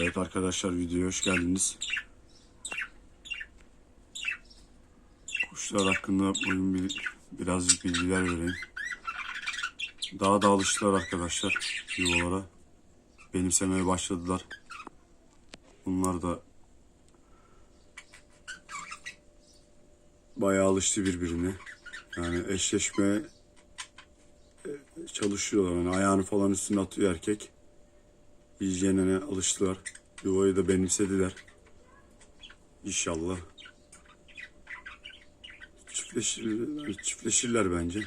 Evet arkadaşlar videoya hoş geldiniz. Kuşlar hakkında bugün bir, birazcık bilgiler vereyim. Daha da alıştılar arkadaşlar yuvalara. Benimsemeye başladılar. Bunlar da bayağı alıştı birbirine. Yani eşleşmeye e, çalışıyorlar. Yani ayağını falan üstüne atıyor erkek hijyenine alıştılar. Yuvayı da benimsediler. İnşallah. Çiftleşirler, çiftleşirler bence.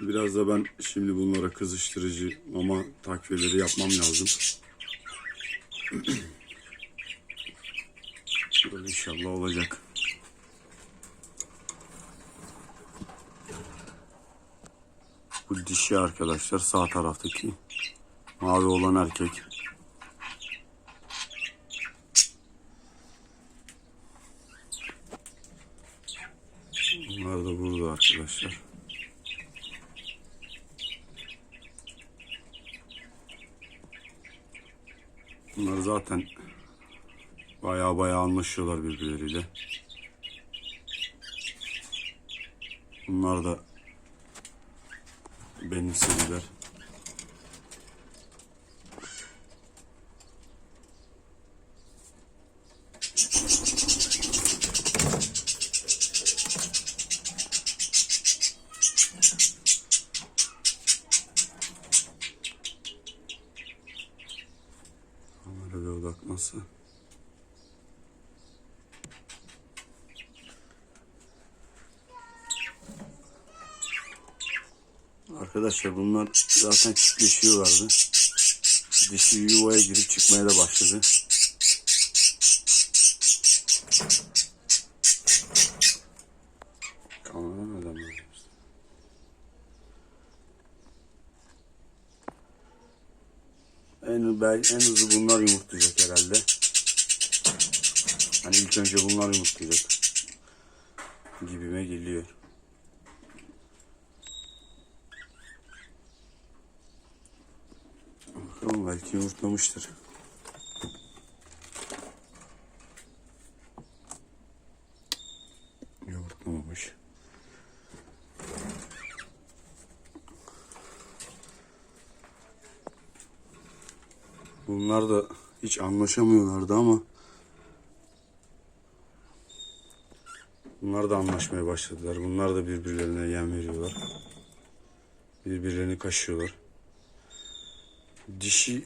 Biraz da ben şimdi bunlara kızıştırıcı mama takviyeleri yapmam lazım. Böyle inşallah olacak. Bu dişi arkadaşlar sağ taraftaki. Mavi olan erkek. Bunlar da burada arkadaşlar. Bunlar zaten baya baya anlaşıyorlar birbirleriyle. Bunlar da benimsediler. Kamera nasıl? Arkadaşlar bunlar zaten çiftleşiyorlardı. Dişi yuvaya girip çıkmaya da başladı. En, belki en hızlı bunlar yumurtlayacak herhalde. Hani ilk önce bunlar yumurtlayacak. Gibime geliyor. Bakalım belki yumurtlamıştır. Bunlar da hiç anlaşamıyorlardı ama Bunlar da anlaşmaya başladılar. Bunlar da birbirlerine yem veriyorlar. Birbirlerini kaşıyorlar. Dişi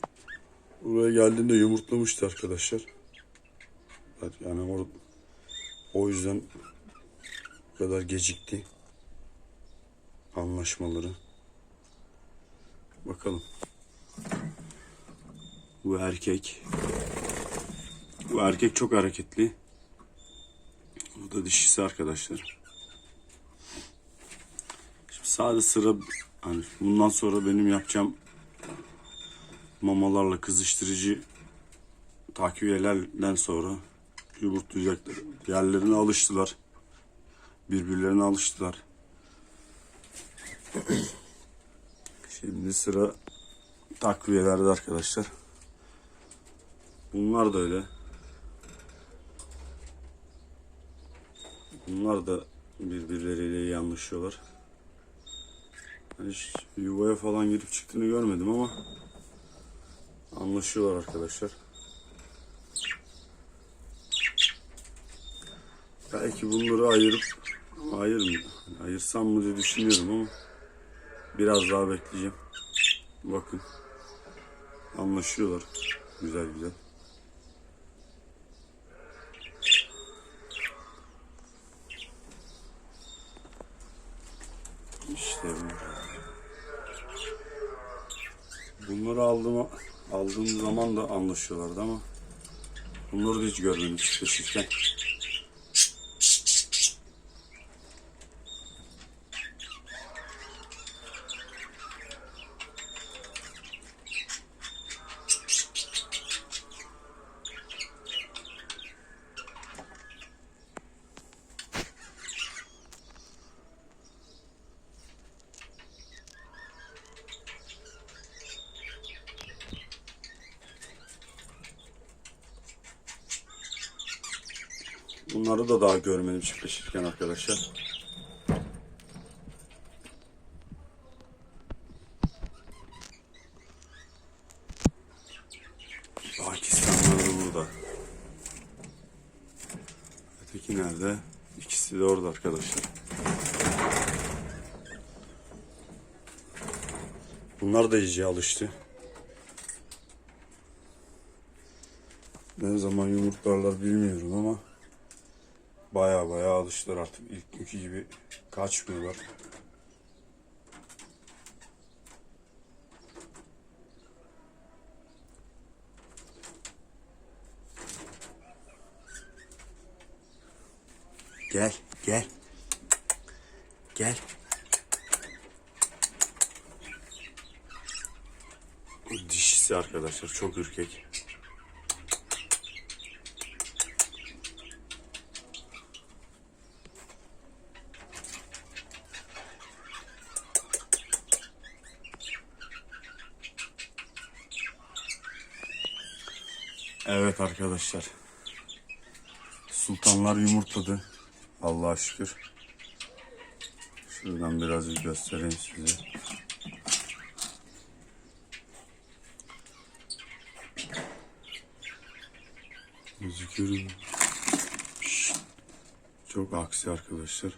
buraya geldiğinde yumurtlamıştı arkadaşlar. Yani o, o yüzden bu kadar gecikti anlaşmaları. Bakalım. Bu erkek. Bu erkek çok hareketli. Bu da dişisi arkadaşlar. Şimdi sade sıra hani bundan sonra benim yapacağım mamalarla kızıştırıcı takviyelerden sonra yumurtlayacaklar. Yerlerine alıştılar. Birbirlerine alıştılar. Şimdi sıra takviyelerde arkadaşlar. Bunlar da öyle. Bunlar da birbirleriyle iyi anlaşıyorlar. Ben hiç yuvaya falan girip çıktığını görmedim ama anlaşıyorlar arkadaşlar. Belki bunları ayırıp ayır mı? Ayırsam mı diye düşünüyorum ama biraz daha bekleyeceğim. Bakın. Anlaşıyorlar. Güzel güzel. İşte bu. Bunları aldım, aldığım zaman da anlaşıyorlardı ama bunları da hiç görmedim çiftleşirken. Bunları da daha görmedim çiftleşirken arkadaşlar. Pakistanlar da burada. Öteki nerede? İkisi de orada arkadaşlar. Bunlar da iyice alıştı. Ne zaman yumurtlarlar bilmiyorum ama baya baya alıştılar artık ilk günkü gibi kaçmıyorlar. Gel, gel. Gel. Dişisi arkadaşlar çok ürkek. Evet arkadaşlar. Sultanlar yumurtladı. Allah'a şükür. Şuradan biraz bir göstereyim size. Gözüküyorum. Şşt. Çok aksi arkadaşlar.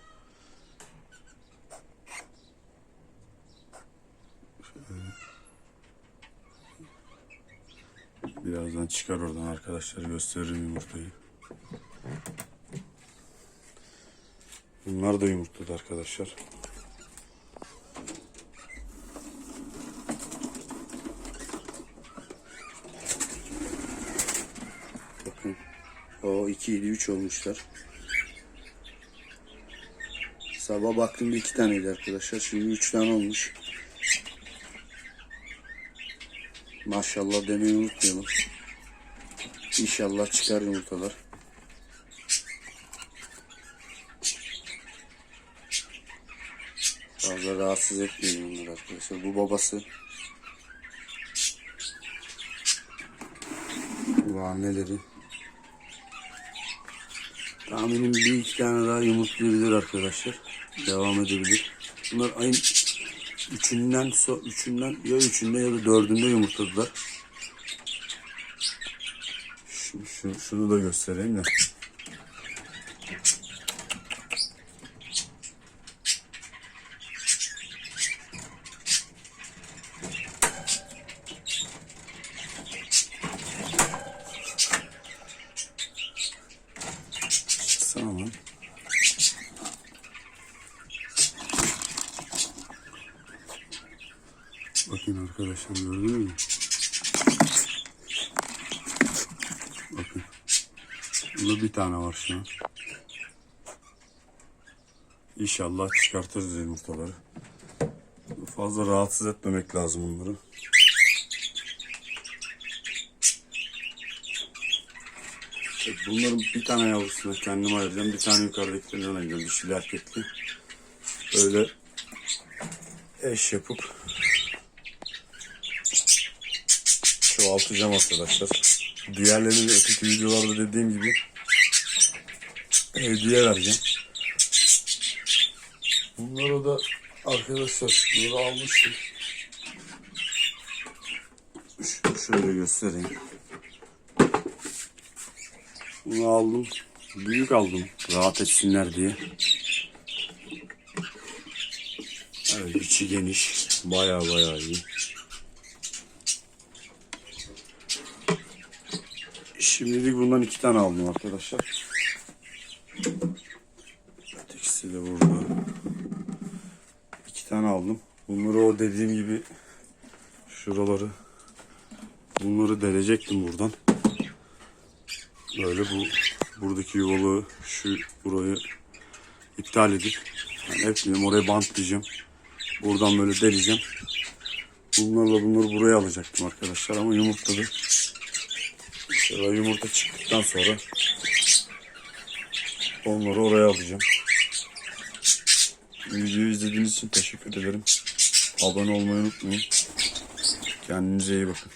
Birazdan çıkar oradan arkadaşlar gösteririm yumurtayı. Bunlar da yumurtladı arkadaşlar. Bakın. O 2 7 3 olmuşlar. Sabah baktığımda iki taneydi arkadaşlar. Şimdi üç tane olmuş. Maşallah demeyi unutmayalım. İnşallah çıkar yumurtalar. Fazla rahatsız etmeyin onları arkadaşlar. Bu babası. Bu anneleri. Tahminim bir iki tane daha yumurtlayabilir arkadaşlar. Devam edebilir. Bunlar ayın üçünden, üçünden ya üçünde ya da dördünde yumurtladılar. Şu, şu, şunu da göstereyim de. Lan. Bakın arkadaşlar gördünüz mü? Bakın. Burada bir tane var şu an. İnşallah çıkartırız yumurtaları. Fazla rahatsız etmemek lazım onları. Evet, Bunların bir tane yavrusunu kendim ayıracağım. Bir tane yukarıdakilerden ayıracağım. Dişili erkekli. Öyle eş yapıp çoğaltacağım arkadaşlar. Diğerlerini de öteki videolarda dediğim gibi hediye vereceğim. Bunları da arkadaşlar burada almıştım. Şöyle göstereyim. Bunu aldım. Büyük aldım. Rahat etsinler diye. Evet içi geniş. Baya baya iyi. Şimdilik bundan iki tane aldım arkadaşlar. İkisi de burada. İki tane aldım. Bunları o dediğim gibi şuraları bunları delecektim buradan. Böyle bu buradaki yuvalığı şu burayı iptal edip yani hepsini oraya bantlayacağım. Buradan böyle deleceğim. Bunlarla bunları buraya alacaktım arkadaşlar ama yumurtladı. Şöyle yumurta çıktıktan sonra onları oraya alacağım. Videoyu izlediğiniz için teşekkür ederim. Abone olmayı unutmayın. Kendinize iyi bakın.